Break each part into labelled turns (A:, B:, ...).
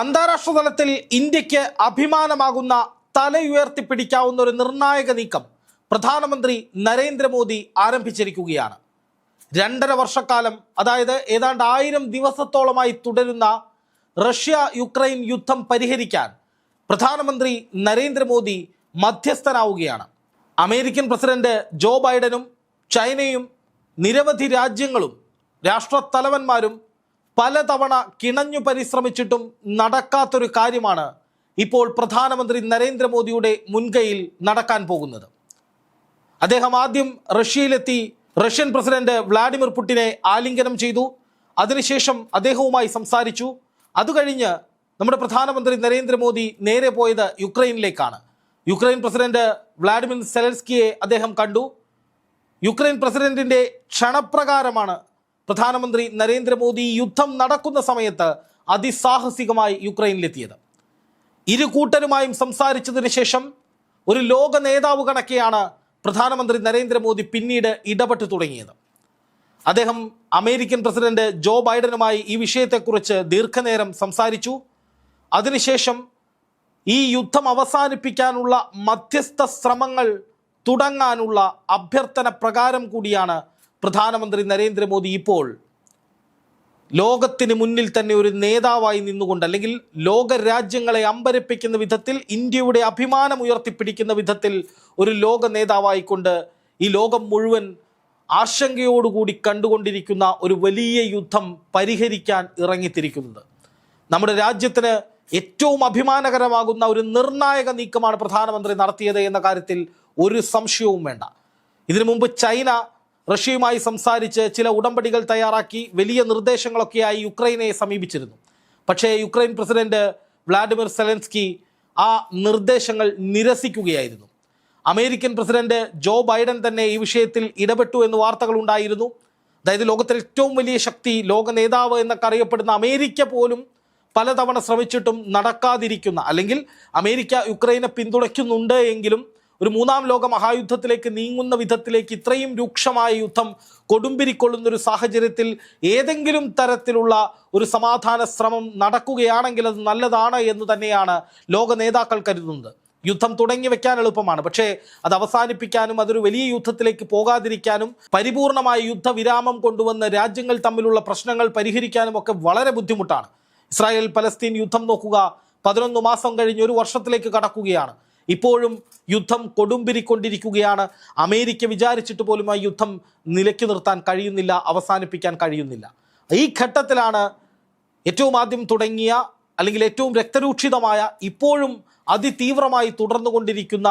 A: അന്താരാഷ്ട്ര തലത്തിൽ ഇന്ത്യയ്ക്ക് അഭിമാനമാകുന്ന തലയുയർത്തിപ്പിടിക്കാവുന്ന ഒരു നിർണായക നീക്കം പ്രധാനമന്ത്രി നരേന്ദ്രമോദി ആരംഭിച്ചിരിക്കുകയാണ്. രണ്ടര വർഷക്കാലം അതായത് ഏതാണ്ട് ആയിരം ദിവസത്തോളമായി തുടരുന്ന റഷ്യ യുക്രൈൻ യുദ്ധം പരിഹരിക്കാൻ പ്രധാനമന്ത്രി നരേന്ദ്രമോദി മധ്യസ്ഥനാവുകയാണ്. അമേരിക്കൻ പ്രസിഡന്റ് ജോ ബൈഡനും ചൈനയും നിരവധി രാജ്യങ്ങളും രാഷ്ട്രത്തലവന്മാരും പലതവണ കിണഞ്ഞു പരിശ്രമിച്ചിട്ടും നടക്കാത്തൊരു കാര്യമാണ് ഇപ്പോൾ പ്രധാനമന്ത്രി നരേന്ദ്രമോദിയുടെ മുൻകൈയിൽ നടക്കാൻ പോകുന്നത്. അദ്ദേഹം ആദ്യം റഷ്യയിലെത്തി റഷ്യൻ പ്രസിഡന്റ് വ്ളാഡിമിർ പുടിനെ ആലിംഗനം ചെയ്തു. അതിനുശേഷം അദ്ദേഹവുമായി സംസാരിച്ചു. അതുകഴിഞ്ഞ് നമ്മുടെ പ്രധാനമന്ത്രി നരേന്ദ്രമോദി നേരെ പോയത് യുക്രൈനിലേക്കാണ്. യുക്രൈൻ പ്രസിഡന്റ് വ്ളാഡിമിർ സെലൻസ്കിയെ അദ്ദേഹം കണ്ടു. യുക്രൈൻ പ്രസിഡന്റിന്റെ ക്ഷണപ്രകാരമാണ് പ്രധാനമന്ത്രി നരേന്ദ്രമോദി യുദ്ധം നടക്കുന്ന സമയത്ത് അതിസാഹസികമായി യുക്രൈനിലെത്തിയത്. ഇരു കൂട്ടരുമായും സംസാരിച്ചതിന് ശേഷം ഒരു ലോക നേതാവ് കണക്കെയാണ് പ്രധാനമന്ത്രി നരേന്ദ്രമോദി പിന്നീട് ഇടപെട്ടു തുടങ്ങിയത്. അദ്ദേഹം അമേരിക്കൻ പ്രസിഡന്റ് ജോ ബൈഡനുമായി ഈ വിഷയത്തെക്കുറിച്ച് ദീർഘനേരം സംസാരിച്ചു. അതിനുശേഷം ഈ യുദ്ധം അവസാനിപ്പിക്കാനുള്ള മധ്യസ്ഥ ശ്രമങ്ങൾ തുടങ്ങാനുള്ള അഭ്യർത്ഥന പ്രകാരം കൂടിയാണ് പ്രധാനമന്ത്രി നരേന്ദ്രമോദി ഇപ്പോൾ ലോകത്തിന് മുന്നിൽ തന്നെ ഒരു നേതാവായി നിന്നുകൊണ്ട് അല്ലെങ്കിൽ ലോക രാജ്യങ്ങളെ അമ്പരപ്പിക്കുന്ന വിധത്തിൽ ഇന്ത്യയുടെ അഭിമാനം ഉയർത്തിപ്പിടിക്കുന്ന വിധത്തിൽ ഒരു ലോക നേതാവായിക്കൊണ്ട് ഈ ലോകം മുഴുവൻ ആശങ്കയോടുകൂടി കണ്ടുകൊണ്ടിരിക്കുന്ന ഒരു വലിയ യുദ്ധം പരിഹരിക്കാൻ ഇറങ്ങിത്തിരിക്കുന്നത്. നമ്മുടെ രാജ്യത്തിന് ഏറ്റവും അഭിമാനകരമാകുന്ന ഒരു നിർണായക നീക്കമാണ് പ്രധാനമന്ത്രി നടത്തിയത് എന്ന കാര്യത്തിൽ ഒരു സംശയവും വേണ്ട. ഇതിനു മുമ്പ് ചൈന റഷ്യയുമായി സംസാരിച്ച് ചില ഉടമ്പടികൾ തയ്യാറാക്കി വലിയ നിർദ്ദേശങ്ങളൊക്കെയായി യുക്രൈനെ സമീപിച്ചിരുന്നു. പക്ഷേ യുക്രൈൻ പ്രസിഡന്റ് വ്ളാഡിമിർ സെലൻസ്കി ആ നിർദ്ദേശങ്ങൾ നിരസിക്കുകയായിരുന്നു. അമേരിക്കൻ പ്രസിഡന്റ് ജോ ബൈഡൻ തന്നെ ഈ വിഷയത്തിൽ ഇടപെട്ടു എന്ന് വാർത്തകൾ ഉണ്ടായിരുന്നു. അതായത് ലോകത്തിലെ ഏറ്റവും വലിയ ശക്തി ലോക നേതാവ് എന്നൊക്കെ അറിയപ്പെടുന്ന അമേരിക്ക പോലും പലതവണ ശ്രമിച്ചിട്ടും നടക്കാതിരിക്കുന്ന അല്ലെങ്കിൽ അമേരിക്ക യുക്രൈനെ പിന്തുണയ്ക്കുന്നുണ്ട് എങ്കിലും ഒരു മൂന്നാം ലോക മഹായുദ്ധത്തിലേക്ക് നീങ്ങുന്ന വിധത്തിലേക്ക് ഇത്രയും രൂക്ഷമായ യുദ്ധം കൊടുമ്പിരിക്കൊള്ളുന്ന ഒരു സാഹചര്യത്തിൽ ഏതെങ്കിലും തരത്തിലുള്ള ഒരു സമാധാന ശ്രമം നടക്കുകയാണെങ്കിൽ അത് നല്ലതാണ് എന്ന് തന്നെയാണ് ലോക നേതാക്കൾ കരുതുന്നത്. യുദ്ധം തുടങ്ങി വെക്കാൻ എളുപ്പമാണ്. പക്ഷേ അത് അവസാനിപ്പിക്കാനും അതൊരു വലിയ യുദ്ധത്തിലേക്ക് പോകാതിരിക്കാനും പരിപൂർണമായ യുദ്ധവിരാമം കൊണ്ടുവന്ന് രാജ്യങ്ങൾ തമ്മിലുള്ള പ്രശ്നങ്ങൾ പരിഹരിക്കാനും ഒക്കെ വളരെ ബുദ്ധിമുട്ടാണ്. ഇസ്രായേൽ പലസ്തീൻ യുദ്ധം നോക്കുക പതിനൊന്ന് മാസം കഴിഞ്ഞ് ഒരു വർഷത്തിലേക്ക് കടക്കുകയാണ്. ഇപ്പോഴും യുദ്ധം കൊടുമ്പിരിക്കൊണ്ടിരിക്കുകയാണ്. അമേരിക്ക വിചാരിച്ചിട്ട് പോലും ആ യുദ്ധം നിലയ്ക്ക് നിർത്താൻ കഴിയുന്നില്ല അവസാനിപ്പിക്കാൻ കഴിയുന്നില്ല. ഈ ഘട്ടത്തിലാണ് ഏറ്റവും ആദ്യം തുടങ്ങിയ അല്ലെങ്കിൽ ഏറ്റവും രക്തരൂക്ഷിതമായ ഇപ്പോഴും അതിതീവ്രമായി തുടർന്നുകൊണ്ടിരിക്കുന്ന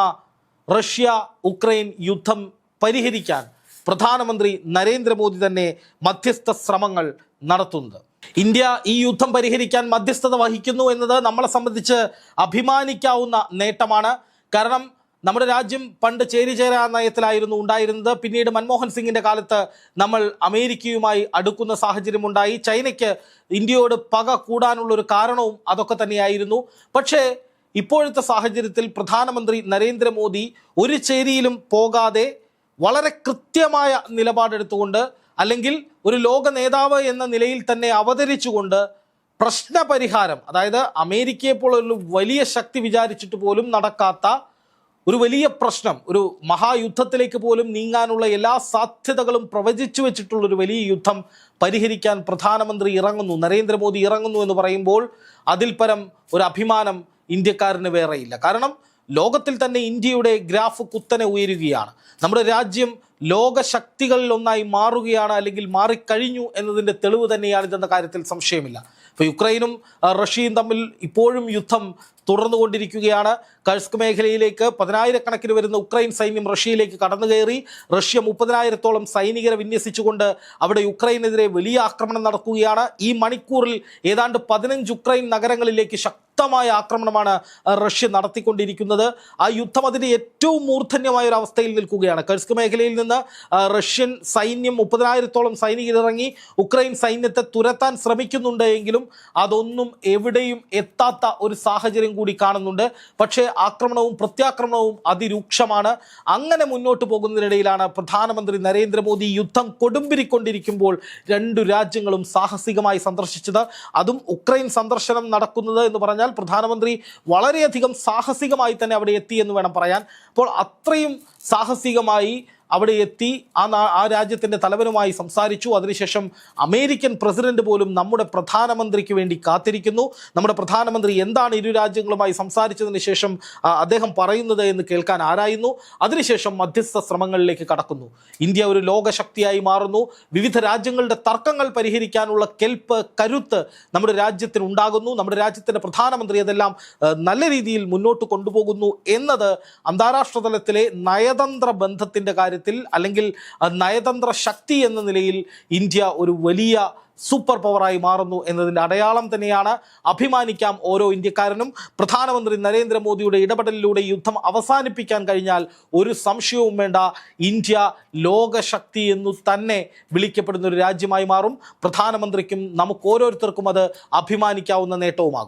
A: റഷ്യ ഉക്രൈൻ യുദ്ധം പരിഹരിക്കാൻ പ്രധാനമന്ത്രി നരേന്ദ്രമോദി തന്നെ മധ്യസ്ഥ ശ്രമങ്ങൾ നടത്തുന്നത്. ഇന്ത്യ ഈ യുദ്ധം പരിഹരിക്കാൻ മധ്യസ്ഥത വഹിക്കുന്നു എന്നത് നമ്മളെ സംബന്ധിച്ച് അഭിമാനിക്കാവുന്ന നേട്ടമാണ്. കാരണം നമ്മുടെ രാജ്യം പണ്ട് ചേരിചേര നയത്തിലായിരുന്നു ഉണ്ടായിരുന്നത്. പിന്നീട് മൻമോഹൻ സിംഗിന്റെ കാലത്ത് നമ്മൾ അമേരിക്കയുമായി അടുക്കുന്ന സാഹചര്യമുണ്ടായി ചൈനയ്ക്ക് ഇന്ത്യയോട് പക കൂടാനുള്ള ഒരു കാരണവും അതൊക്കെ തന്നെയായിരുന്നു. പക്ഷേ ഇപ്പോഴത്തെ സാഹചര്യത്തിൽ പ്രധാനമന്ത്രി നരേന്ദ്രമോദി ഒരു ചേരിയിലും പോകാതെ വളരെ കൃത്യമായ നിലപാടെടുത്തുകൊണ്ട് അല്ലെങ്കിൽ ഒരു ലോക നേതാവ് എന്ന നിലയിൽ തന്നെ അവതരിച്ചുകൊണ്ട് പ്രശ്നപരിഹാരം അതായത് അമേരിക്കയെ പോലൊരു വലിയ ശക്തി വിചാരിച്ചിട്ട് പോലും നടക്കാത്ത ഒരു വലിയ പ്രശ്നം ഒരു മഹായുദ്ധത്തിലേക്ക് പോലും നീങ്ങാനുള്ള എല്ലാ സാധ്യതകളും പ്രവചിച്ചു വെച്ചിട്ടുള്ള ഒരു വലിയ യുദ്ധം പരിഹരിക്കാൻ പ്രധാനമന്ത്രി ഇറങ്ങുന്നു നരേന്ദ്രമോദി ഇറങ്ങുന്നു എന്ന് പറയുമ്പോൾ അതിൽ പരം ഒരു അഭിമാനം ഇന്ത്യക്കാരന് വേറെയില്ല. കാരണം ലോകത്തിൽ തന്നെ ഇന്ത്യയുടെ ഗ്രാഫ് കുത്തനെ ഉയരുകയാണ്. നമ്മുടെ രാജ്യം ലോകശക്തികളിൽ ഒന്നായി മാറുകയാണ് അല്ലെങ്കിൽ മാറിക്കഴിഞ്ഞു എന്നതിന്റെ തെളിവ് തന്നെയാണ് ഇതെന്ന കാര്യത്തിൽ സംശയമില്ല. ഇപ്പോൾ യുക്രൈനും റഷ്യയും തമ്മിൽ ഇപ്പോഴും യുദ്ധം തുടർന്നുകൊണ്ടിരിക്കുകയാണ്. കഴ്സ്ക് മേഖലയിലേക്ക് പതിനായിരക്കണക്കിന് വരുന്ന ഉക്രൈൻ സൈന്യം റഷ്യയിലേക്ക് കടന്നു കയറി റഷ്യ മുപ്പതിനായിരത്തോളം സൈനികരെ വിന്യസിച്ചുകൊണ്ട് അവിടെ യുക്രൈനെതിരെ വലിയ ആക്രമണം നടക്കുകയാണ്. ഈ മണിക്കൂറിൽ ഏതാണ്ട് പതിനഞ്ച് ഉക്രൈൻ നഗരങ്ങളിലേക്ക് ശക്തമായ ആക്രമണമാണ് റഷ്യ നടത്തിക്കൊണ്ടിരിക്കുന്നത്. ആ യുദ്ധം അതിന്റെ ഏറ്റവും മൂർധന്യമായ ഒരു അവസ്ഥയിൽ നിൽക്കുകയാണ്. കഴ്സ്ക് മേഖലയിൽ നിന്ന് റഷ്യൻ സൈന്യം മുപ്പതിനായിരത്തോളം സൈനികരിറങ്ങി ഉക്രൈൻ സൈന്യത്തെ തുരത്താൻ ശ്രമിക്കുന്നുണ്ട് എങ്കിലും അതൊന്നും എവിടെയും എത്താത്ത ഒരു സാഹചര്യം കൂടി കാണുന്നുണ്ട്. പക്ഷേ ആക്രമണവും പ്രത്യാക്രമണവും അതിരൂക്ഷമാണ്. അങ്ങനെ മുന്നോട്ട് പോകുന്നതിനിടയിലാണ് പ്രധാനമന്ത്രി നരേന്ദ്രമോദി യുദ്ധം കൊടുമ്പിരിക്കൊണ്ടിരിക്കുമ്പോൾ രണ്ടു രാജ്യങ്ങളും സാഹസികമായി സന്ദർശിച്ചത്. അതും ഉക്രൈൻ സന്ദർശനം നടക്കുന്നത് എന്ന് പറഞ്ഞാൽ പ്രധാനമന്ത്രി വളരെയധികം സാഹസികമായി തന്നെ അവിടെ എത്തി എന്ന് വേണം പറയാൻ. അപ്പോൾ അത്രയും സാഹസികമായി അവിടെ എത്തി ആ ആ രാജ്യത്തിന്റെ തലവനുമായി സംസാരിച്ചു. അതിനുശേഷം അമേരിക്കൻ പ്രസിഡന്റ് പോലും നമ്മുടെ പ്രധാനമന്ത്രിക്ക് വേണ്ടി കാത്തിരിക്കുന്നു. നമ്മുടെ പ്രധാനമന്ത്രി എന്താണ് ഇരു രാജ്യങ്ങളുമായി സംസാരിച്ചതിന് ശേഷം അദ്ദേഹം പറയുന്നത് എന്ന് കേൾക്കാൻ ആരായുന്നു? അതിനുശേഷം മധ്യസ്ഥ ശ്രമങ്ങളിലേക്ക് കടക്കുന്നു. ഇന്ത്യ ഒരു ലോകശക്തിയായി മാറുന്നു. വിവിധ രാജ്യങ്ങളുടെ തർക്കങ്ങൾ പരിഹരിക്കാനുള്ള കെൽപ്പ് കരുത്ത് നമ്മുടെ രാജ്യത്തിന് ഉണ്ടാകുന്നു. നമ്മുടെ രാജ്യത്തിന്റെ പ്രധാനമന്ത്രി അതെല്ലാം നല്ല രീതിയിൽ മുന്നോട്ട് കൊണ്ടുപോകുന്നു എന്നത് അന്താരാഷ്ട്ര തലത്തിലെ നയതന്ത്ര ബന്ധത്തിന്റെ കാര്യത്തിൽ അല്ലെങ്കിൽ ആ, നയതന്ത്ര ശക്തി എന്ന നിലയിൽ ഇന്ത്യ ഒരു വലിയ സൂപ്പർ പവറായി മാറുന്നു എന്നതിന്റെ അടയാളം തന്നെയാണ് അഭിമാനിക്കാം ഓരോ ഇന്ത്യക്കാരനും. പ്രധാനമന്ത്രി നരേന്ദ്രമോദിയുടെ ഇടപെടലിലൂടെ യുദ്ധം അവസാനിപ്പിക്കാൻ കഴിഞ്ഞാൽ ഒരു സംശയവും വേണ്ട. ഇന്ത്യ ലോകശക്തി എന്നു തന്നെ വിളിക്കപ്പെടുന്ന ഒരു രാജ്യമായി മാറും. പ്രധാനമന്ത്രിക്കും നമുക്ക് ഓരോരുത്തർക്കും അത് അഭിമാനിക്കാവുന്ന നേട്ടവുമാകും.